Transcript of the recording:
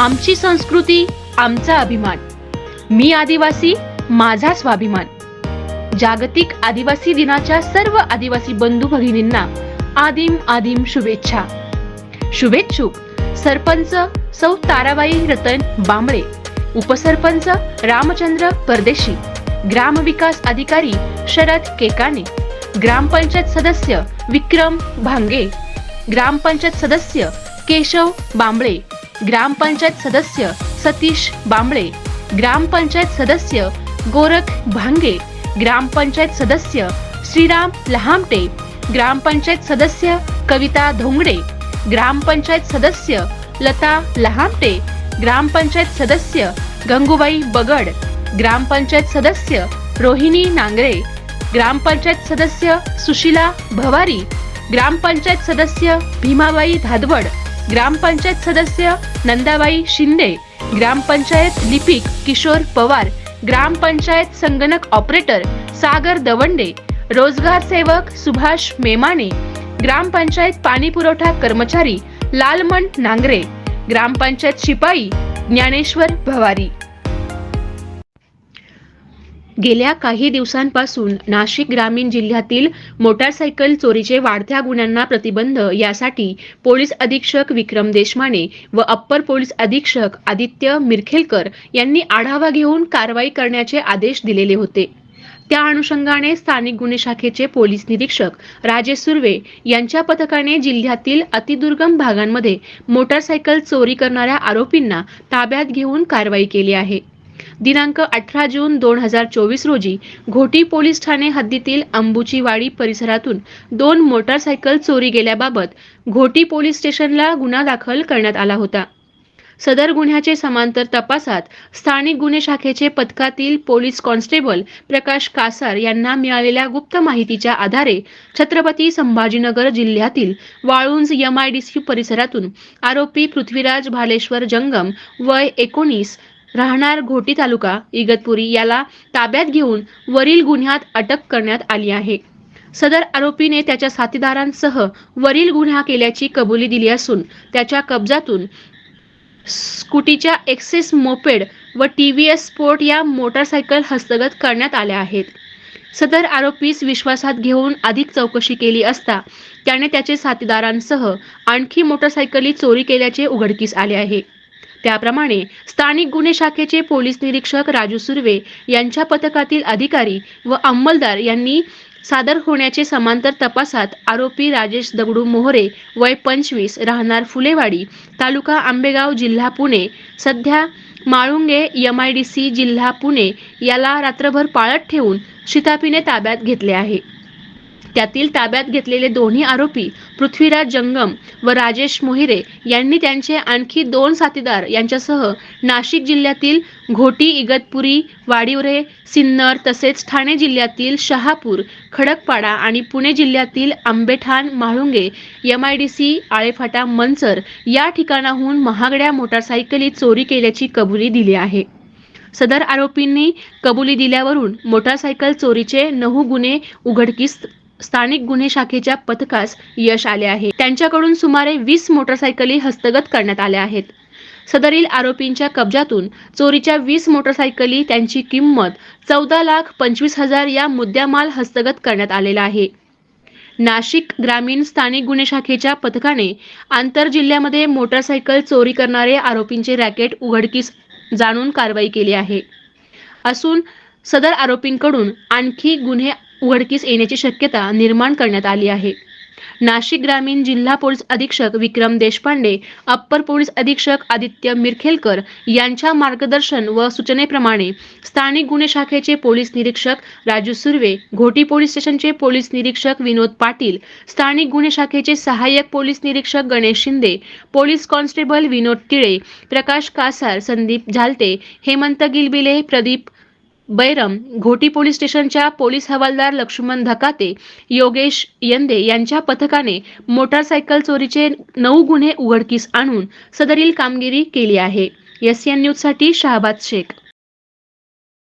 आमची संस्कृती आमचा अभिमान. मी आदिवासी माझा स्वाभिमान. जागतिक आदिवासी दिनाच्या सर्व आदिवासी बंधू भगिनींना आदिम आदिम शुभेच्छा. शुभेच्छुक सरपंच सौ ताराबाई रतन बांबळे उपसरपंच रामचंद्र परदेशी ग्रामविकास अधिकारी शरद केकाने ग्रामपंचायत सदस्य विक्रम भांगे ग्रामपंचायत सदस्य केशव बांबळे ग्रामपंचायत सदस्य सतीश बांबळे ग्रामपंचायत सदस्य गोरख भांगे ग्रामपंचायत सदस्य श्रीराम लहामटे ग्रामपंचायत सदस्य कविता धोंगडे ग्रामपंचायत सदस्य लता लहामटे ग्रामपंचायत सदस्य गंगूबाई बगड ग्रामपंचायत सदस्य रोहिणी नांगरे ग्रामपंचायत सदस्य सुशीला भवारी ग्रामपंचायत सदस्य भीमाबाई धादवड ग्रामपंचायत सदस्य नंदाबाई शिंदे ग्रामपंचायत लिपिक किशोर पवार ग्रामपंचायत संगणक ऑपरेटर सागर दवंडे रोजगार सेवक सुभाष मेमाने ग्रामपंचायत पाणी पुरवठा कर्मचारी लालमण नांगरे ग्रामपंचायत शिपाई ज्ञानेश्वर भवारी. गेल्या काही दिवसांपासून नाशिक ग्रामीण जिल्ह्यातील मोटारसायकल चोरीचे वाढत्या गुन्ह्यांना प्रतिबंध यासाठी पोलीस अधीक्षक विक्रम देशमाने व अप्पर पोलीस अधीक्षक आदित्य मिरखेलकर यांनी आढावा घेऊन कारवाई करण्याचे आदेश दिलेले होते. त्या अनुषंगाने स्थानिक गुन्हे शाखेचे पोलीस निरीक्षक राजेश सुर्वे यांच्या पथकाने जिल्ह्यातील अतिदुर्गम भागांमध्ये मोटारसायकल चोरी करणाऱ्या आरोपींना ताब्यात घेऊन कारवाई केली आहे. दिनांक अठरा जून दोन हजार चोवीस रोजी घोटी पोलीस ठाणे हद्दीतील अंबुचीवाडी परिसरातून दोन मोटारसायकल चोरी गेल्याबाबत घोटी पोलीस स्टेशनला गुन्हा दाखल करण्यात आला होता. सदर गुन्ह्याचे समांतर तपासात स्थानिक गुन्हे शाखेचे पथकातील पोलीस कॉन्स्टेबल प्रकाश कासार यांना मिळालेल्या गुप्त माहितीच्या आधारे छत्रपती संभाजीनगर जिल्ह्यातील वाळुंज एमआयडीसी परिसरातून आरोपी पृथ्वीराज भालेश्वर जंगम वय एकोणीस राहणार घोटी तालुका इगतपुरी याला ताब्यात घेऊन वरील गुन्ह्यात अटक करण्यात आली आहे. सदर आरोपीने त्याच्या साथीदारांसह वरील गुन्हा केल्याची कबुली दिली असून त्याच्या कब्जातून स्कूटीच्या एक्सेस मोपेड व टी व्ही एस स्पोर्ट या मोटारसायकल हस्तगत करण्यात आल्या आहेत. सदर आरोपीस विश्वासात घेऊन अधिक चौकशी केली असता त्याने त्याचे साथीदारांसह आणखी मोटारसायकली चोरी केल्याचे उघडकीस आले आहे. त्याप्रमाणे स्थानिक गुन्हे शाखेचे पोलीस निरीक्षक राजू सुर्वे यांच्या पथकातील अधिकारी व अंमलदार यांनी सादर होण्याचे समांतर तपासात आरोपी राजेश दगडू मोहरे वय पंचवीस राहणार फुलेवाडी तालुका आंबेगाव जिल्हा पुणे. सध्या Malunge M I D C जिल्हा पुणे याला रात्रभर पाळत ठेवून शितापीने ताब्यात घेतले आहे. त्यातील ताब्यात घेतलेले दोन्ही आरोपी पृथ्वीराज जंगम व राजेश मोहिरे यांनी त्यांचे आणखी दोन साथीदार यांच्यासह नाशिक जिल्ह्यातील घोटी इगतपुरी वाडिवरे सिन्नर तसेच ठाणे जिल्ह्यातील शहापूर खडकपाडा आणि पुणे जिल्ह्यातील Ambethan Mhalunge M I D C Alephata Manchar या ठिकाणाहून महागड्या मोटारसायकली चोरी केल्याची कबुली दिली आहे. सदर आरोपींनी कबुली दिल्यावरून मोटारसायकल चोरीचे नऊ गुन्हे उघडकीस स्थानिक गुन्हे शाखेच्या पथकास यश आले आहे. त्यांच्याकडून सुमारे वीस मोटरसायकली हस्तगत करण्यात आल्या आहेत. सदरील आरोपींच्या कब्जातून चोरीच्या वीस मोटरसायकली त्यांची किंमत चौदा लाख पंचवीस हजार या मुद्द्यामाल हस्तगत करण्यात आलेला आहे. नाशिक ग्रामीण स्थानिक गुन्हे शाखेच्या पथकाने आंतर जिल्ह्यामध्ये मोटरसायकल चोरी करणारे आरोपींचे रॅकेट उघडकीस जाणून कारवाई केली आहे. असून सदर आरोपींकडून आणखी गुन्हे उघडकीस येण्याची शक्यता निर्माण करण्यात आली आहे. नाशिक ग्रामीण जिल्हा पोलीस अधीक्षक विक्रम देशपांडे अप्पर पोलीस अधीक्षक आदित्य मिरखेलकर यांच्या मार्गदर्शन व सूचनेप्रमाणे स्थानिक गुन्हे शाखेचे पोलीस निरीक्षक राजू सुर्वे घोटी पोलीस स्टेशनचे पोलीस निरीक्षक विनोद पाटील स्थानिक गुन्हे शाखेचे सहाय्यक पोलीस निरीक्षक Ganesh Shinde police constable Vinod Tile Prakash Kasar Sandeep Zalte Hemant Gilbile Pradeep Bairam Ghoti police स्टेशनच्या पोलीस हवालदार लक्ष्मण धकाते योगेश यंदे यांच्या पथकाने मोटारसायकल चोरीचे नऊ गुन्हे उघडकीस आणून सदरील कामगिरी केली आहे. एस एन न्यूजसाठी शहाबाद शेख.